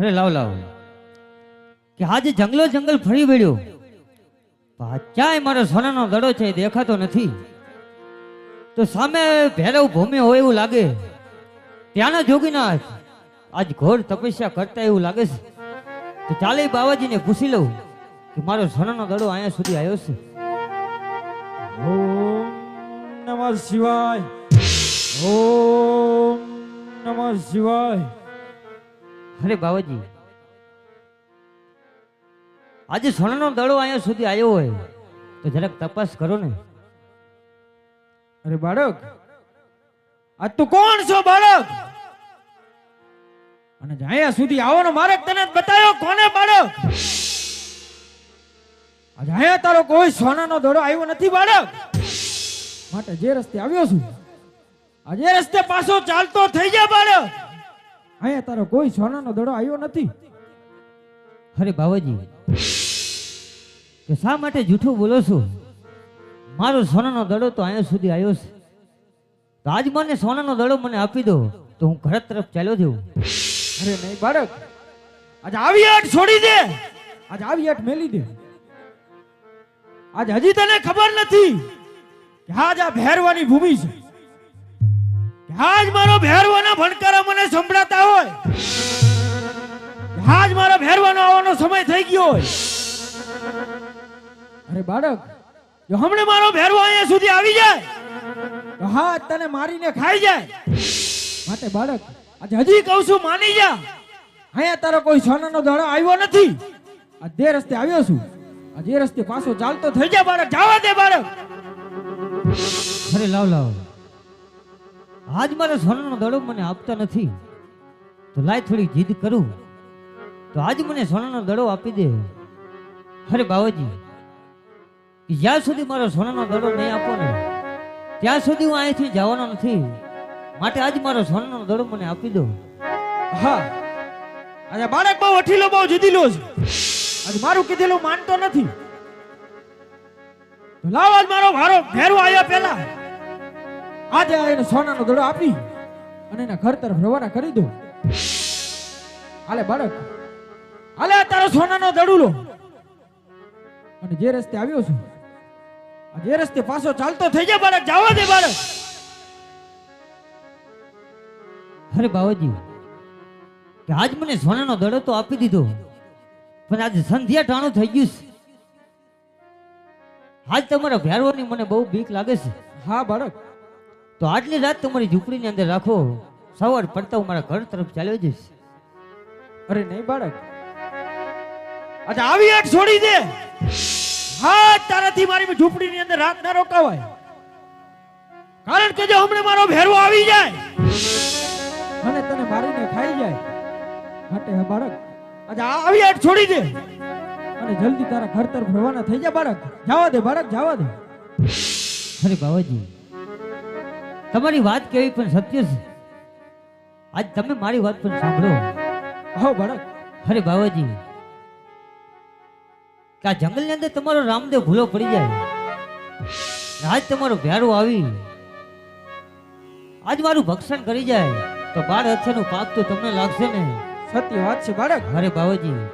અરે લાવ લાવ. કે આજે જંગલો જંગલ ફરી વળ્યો. ક્યાંય મારો સોનાનો દડો છે દેખાતો નથી. તો સામે ભૈરવ ભૂમિ હોય એવું લાગે. ત્યાંના જોગીનાથ આજ ઘોર તપસ્યા કરતા એવું લાગે છે. તો ચાલે બાવાજીને પૂછી લઉં કે મારો સોનાનો દડો અહીંયા સુધી આવ્યો છે. ઓમ નમઃ શિવાય. ઓમ નમઃ શિવાય. અરે બાવાજી, આજે સોનાનો દડો અહીંયા સુધી આવ્યો હોય તો જરાક તપાસ કરો ને. અરે બાળક, આ તું કોણ છો બાળક? અને અહીંયા સુધી આવવાનો મારે તને બતાવ્યો, કોને બાળક? આજે અહીંયા તારો કોઈ સોનાનો દડો આવ્યો નથી બાળક. માટે જે રસ્તે આવ્યો છું, આજે રસ્તે પાછો ચાલતો થઈ જા બાળક. અહીંયા તારો કોઈ સોનાનો દડો આવ્યો નથી. અરે બાવાજી કે શા માટે જૂઠું બોલો છો? મારો સોનાનો દડો તો અહીંયા સુધી આવ્યો છે. તો આજ મને સોનાનો દડો મને આપી દો તો હું ઘર તરફ ચાલ્યો જઉં. અરે નહીં બાળક આજે આવી આટ છોડી દે. આજે આવી આટ મેલી દે. આજ હજી તને ખબર નથી કે આજ આ ભેરવાની ભૂમિ છે. આજ મારો ભેરવાના ભણકારા મને સંભળાતા હોય. હાજ મારા ભેરવાનો આવવાનો સમય થઈ ગયો હોય. અરે બાળક, જો હમણે મારો ભેરવો અહીંયા સુધી આવી જાય, તો હા તને મારીને ખાઈ જાય. માટે બાળક, આજે હજી કહું છું, માની જા. અહીંયા તારો કોઈ સોનાનો દાડો આવ્યો નથી. આ જે રસ્તે આવ્યો છું, આ જે રસ્તે પાછો ચાલતો થઈ જા બાળક, જવા દે બાળક. અરે લાવ લાવ. આજ મારો સોનાનો દડો મને આપતા નથી. તો લાય થોડી જીદ કરું. તો આજ મને સોનાનો દડો આપી દે. અરે બાવાજી જ્યાં સુધી મારો સોનાનો દડો નહીં આપો ને, ત્યાં સુધી હું અહીંથી જવાનો નથી. માટે આજ મારો સોનાનો દડો મને આપી દો. હા. આજે બાળક બહુ અઠીલો, બહુ જીદીલો છે આજે મારું કીધેલું માનતો નથી. લાવ આજ મારો ભારો ભેરવો આવ્યો પેલા. આજે એને સોનાનો દડો આપી અને એના ઘર તરફ રવાના કરી દો. હાલે બાળક. હાલે તારો સોનાનો દડુલો. અને જે રસ્તે આવ્યો છું આ જે રસ્તે પાછો ચાલતો થઈ જાય બાળક જવા દે બાળક. અરે બાવાજી કે આજ મને સોનાનો દડો તો આપી દીધો પણ આજે સંધ્યા ટાણું થઈ ગયું છે. આજ તમારા ભેરવાની મને બહુ બીક લાગે છે. હા બાળક. તો આજની રાત તમારી ઝૂંપડીની અંદર રાખો, સવાર પડતા હું મારા ઘર તરફ ચાલ્યો જઈશ. અરે નહીં બાળક. અચ્છા, આવી આટ છોડી દે. હા, તારાથી મારી ઝૂંપડીની અંદર રાત ના રોકાવાય. કારણ કે જો હમણે મારો ભેરવો આવી જાય, અને તને મારીને ખાઈ જાય, માટે હે, બાળક. અચ્છા, આવી આટ છોડી દે. અને જલ્દી તારા ઘર તરફ રવાના થઈ જા, બાળક. જવા દે, બાળક, જવા દે. અરે બાવાજી તમારી વાત કેવી પણ સત્ય છે. આજ તમે મારી વાત પણ સાંભળો. હો બાળક. અરે બાવાજી કે આ જંગલની અંદર તમારો રામદેવ ભૂલો પડી જાય. આજ તમારો ભેરો આવી. આજ મારું ભક્ષણ કરી જાય. તો બાળ હથિયાનું પાપ તો તમને લાગશે ને? સત્ય વાત છે બાળક. અરે બાવાજી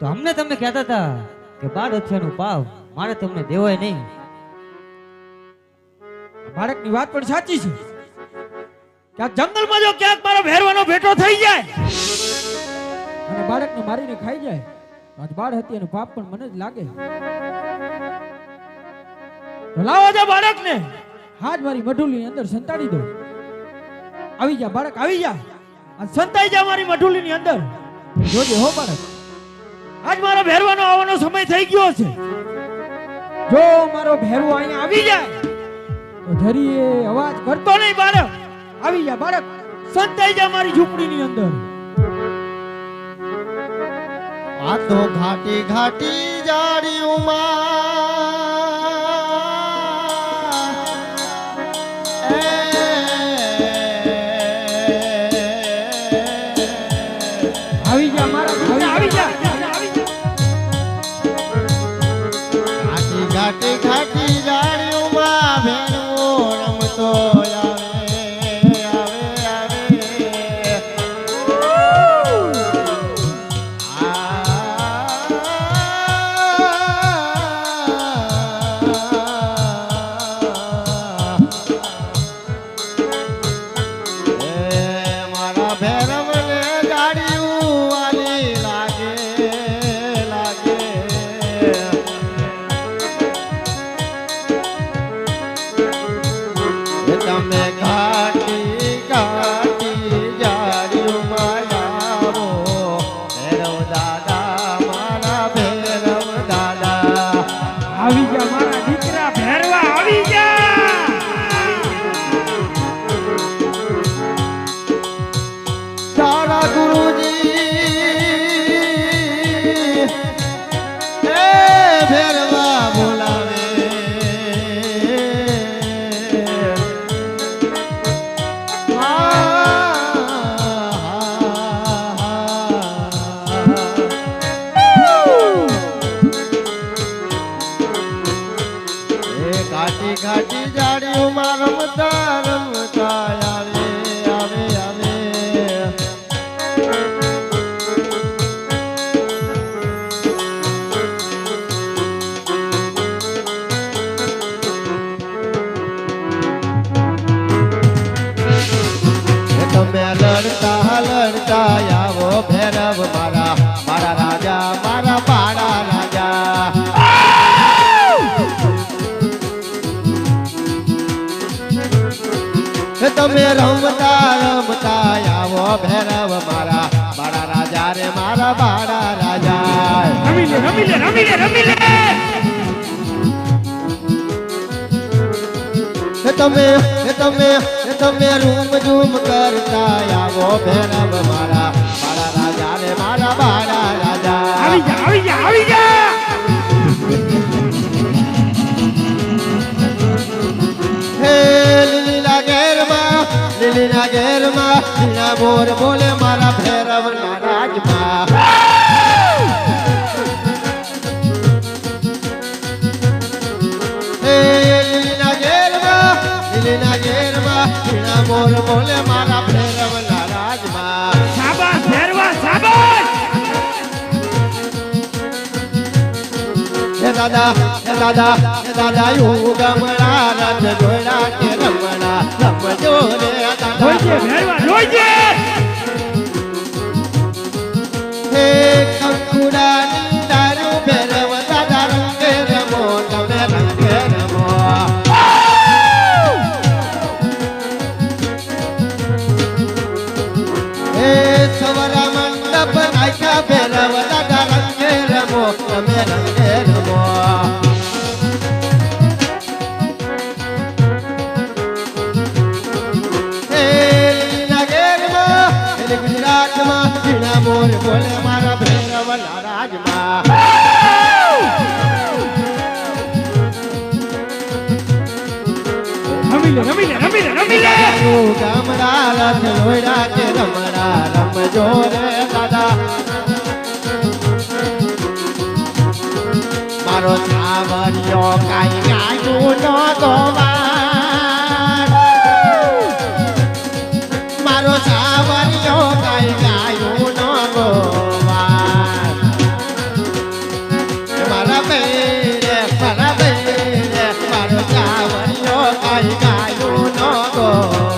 તો અમને તમે કહેતા હતા કે બાળ હથિયાનું પાપ મારે તમને દેવાય નહીં. બાળકની વાત પણ સાચી છે કે આ જંગલમાં જો ક્યાંક મારો ભેરવાનો ભેટો થઈ જાય અને બાળકને મારીને ખાઈ જાય આજ બાળ હતી એનું પાપ પણ મને જ લાગે. લાવો જા બાળકને, હાજ મારી મઢુલીની અંદર સંતાડી દો. આવી જા બાળક, આવી જા. અને સંતાઈ જા મારી મઢુલીની અંદર. જોજે હો બાળક. આજ મારો ભેરવાનો આવવાનો સમય થઈ ગયો છે. જો મારો ભેરવો અહીંયા આવી જાય ધરીએ અવાજ કરતો નહીં બાળક. આવી જા બાળક. સંતાઈ જા મારી ઝૂંપડીની અંદર. આ તો ઘાટી ઘાટી જાડીઓમાં ઘાટી ઘાટી જાડીઓ માં રમતા રમતા તમે રમતા રમતા આવો ભૈરવ મારા. મારા રાજા રે મારા બાળા રાજા. રમી લે રમી લે રમી લે રમી લે. તમે તમે તમે રૂમ ઝૂમ કરતા આવો ભૈરવ મારા. મારા રાજા રે મારા બાળા રાજા. આવી જા આવી જા આવી જા. લીલીના ઘેરમાં લીલા મોર બોલે મારા મોર બોલે મારા ભેરવા શાબાશ હે દાદા હે દાદા દાદા ગમણા રથ જોડા કે રમણા રમજો રે દાદા જોઈજે હે રમી લે રમી લે તારું ગામડા રથ લોયડા કે રમણા રમજો રે દાદા મારો સાવરિયો કાઈ કાઈ ગાયું નો ગોવા મારા બેરે મારા નો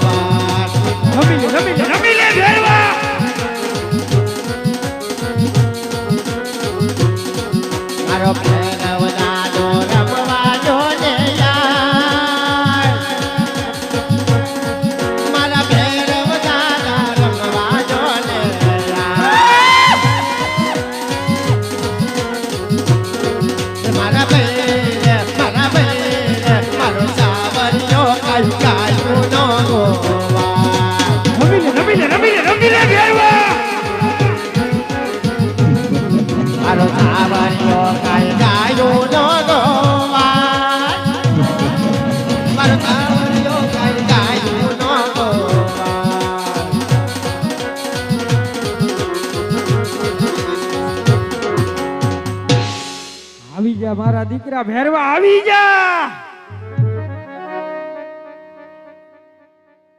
મારા ભેરવા આવી જા.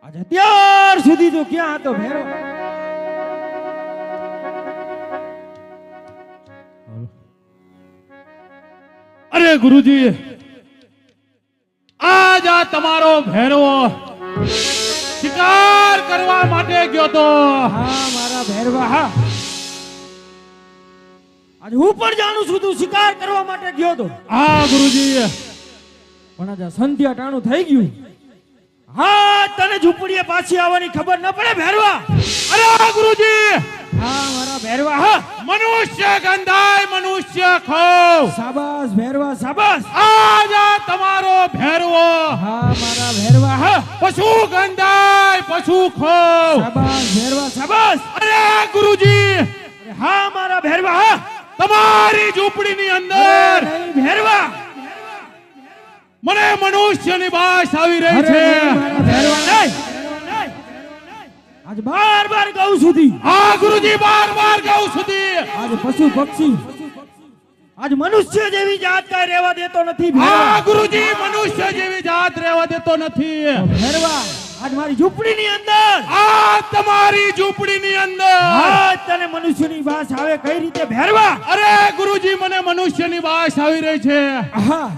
આજે ત્યાર સુધી તો ક્યાં હતો ભેરવા? અરે ગુરુજી આજ આ તમારો ભેરવો શિકાર કરવા માટે ગયો તો. હા, મારા ભેરવા, હા. હું પણ જાણું છું તું શિકાર કરવા માટે ગયો તો. હા ગુરુજી પણ આજે સંધ્યા ટાણું થઈ ગયું. હા તને ઝૂંપડીએ પાછી આવવાની ખબર ન પડે ભેરવા. અરે ગુરુજી. હા મારા ભેરવા. હા. મનુષ્ય ગંધાય મનુષ્ય ખો સાબાસ ભેરવા સાબાસ. આજ તમારો ભેરવો. હા મારા ભેરવા હા. પશુ ગંધાય પશુ ખો સાબાસ ભેરવા સાબાસ. અરે ગુરુજી. હા મારા ભેરવા તમારી ઝૂંપડીની અંદર ભેરવા. મને મનુષ્યની બાસ આવી રહી છે. આજ બાર બાર ગૌ સુધી. આ ગુરુજી બાર બાર ગૌ સુધી. આજ પશુ પક્ષી. આજ મનુષ્ય જેવી જાત કઈ રહેવા દેતો નથી આ ગુરુજી મનુષ્ય જેવી જાત રહેવા દેતો નથી. ભેરવા. આજ મારી ઝૂંપડીની અંદર. આ તમારી ઝૂંપડીની અંદર. આજ તને મનુષ્યની વાસ આવે કઈ રીતે ભેરવા? અરે ગુરુજી મને મનુષ્યની વાસ આવી રહી છે. આહા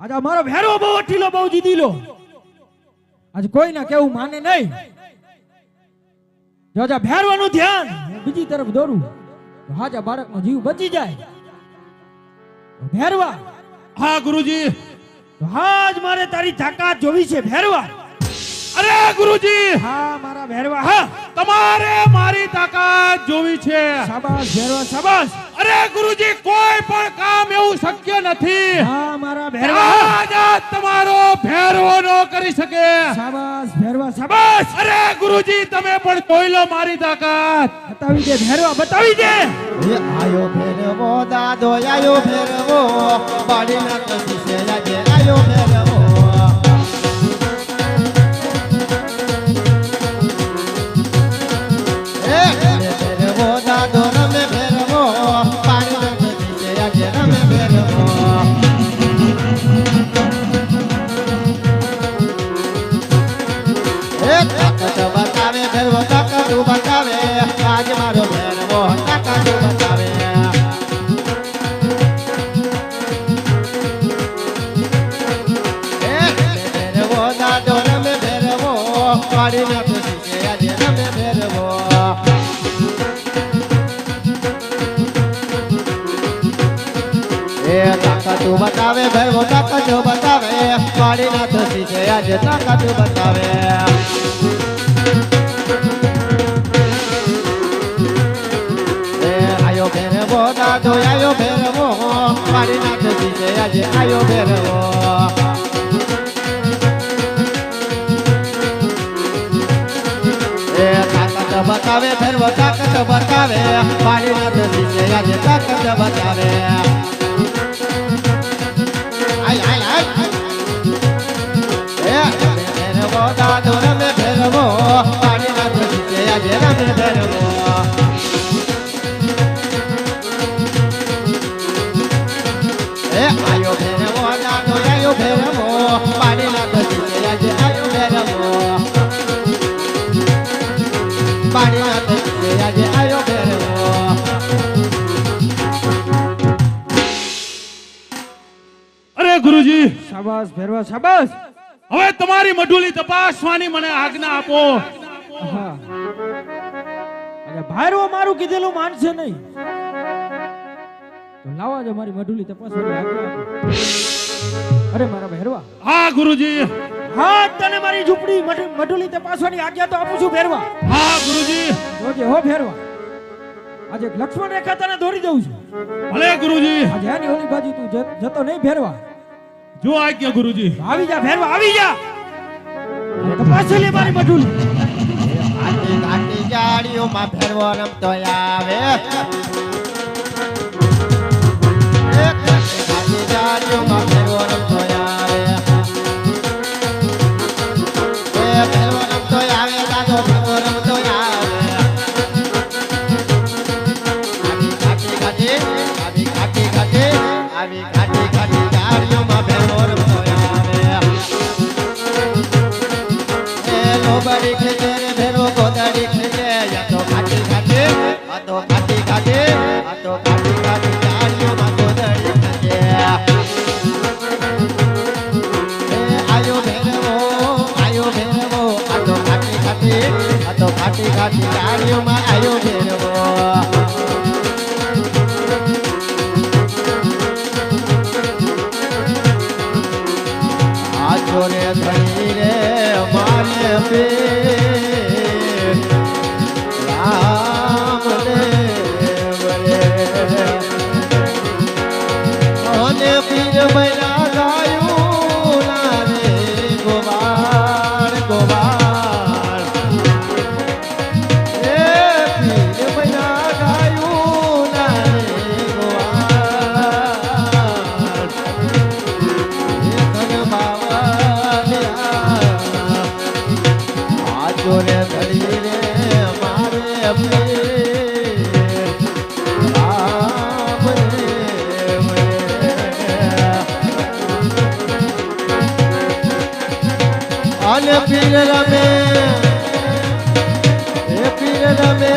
આજે મારો ભેરવો બહુ અઠીલો બહુ જીદીલો. આજે કોઈ ના કેવું માને નહીં. જો જા ભેરવાનું ધ્યાન બીજી તરફ દોરું. તો હાજા બાળકનો જીવ બચી જાય. ભેરવા. હા ગુરુજી. તો હાજ મારે તારી તાકાત જોવી છે ભેરવા. ગુરુજી. હા મારા ભેરવા હા તમારે મારી તાકાત જોવી છે. શાબાશ ભેરવા શાબાશ. અરે ગુરુજી કોઈ પણ કામ એવું શક્ય નથી. હા મારા ભેરવા આજ તમારો ભેરવો ન કરી શકે. શાબાશ ભેરવા શાબાશ. અરે ગુરુજી તમે પણ જોઈ લો મારી તાકાત. બતાવી દે ભેરવા બતાવી દે. આયો ભેરવો દાદો આયો ફેરવો બાળીના કસી એ તાકાત બતાવે ફેરવો તાકાત બતાવે. પાડી નાખો છે, આજે તાકાત બતાવે. એ આયો ભેરવો, દાદો, આયો ભેરવો. મારી નાખે છે, આજે આયો ભેરવો. એ તાકાત બતાવે, ભેરવો, તાકાત બતાવે. મારી નાખે છે, આજે તાકાત બતાવે. ભેરવા શાબાશ. હવે તમારી મઢુલી તપાસવાની મને આજ્ઞા આપો. અરે ભાઈરો મારું કીધેલું માનશે નહીં. તો લાવા જો મારી મઢુલી તપાસવાની આજ્ઞા આપો. અરે મારા ભેરવા. હા ગુરુજી. હા તને મારી ઝૂંપડી મઢુલી તપાસવાની આજ્ઞા તો આપું છું ભેરવા. હા ગુરુજી. જોજે હો ભેરવા. આજે લક્ષ્મણ રેખા તને દોરી દઉં છું. ભલે ગુરુજી. આજે આની ઓલી બાજુ તું જતો નહીં ભેરવા. જો આજ્ઞા ગુરુજી. આવી જા ફેરવા આવી જા. તપાસી લે મારી મઢુલી આટી આટી જાડીઓમાં ફેરવો રમતો આવે. એક આટી જાડીઓમાં ફેરવો ને પ્રિય મૈના અને પીર રમે. એ પીર રમે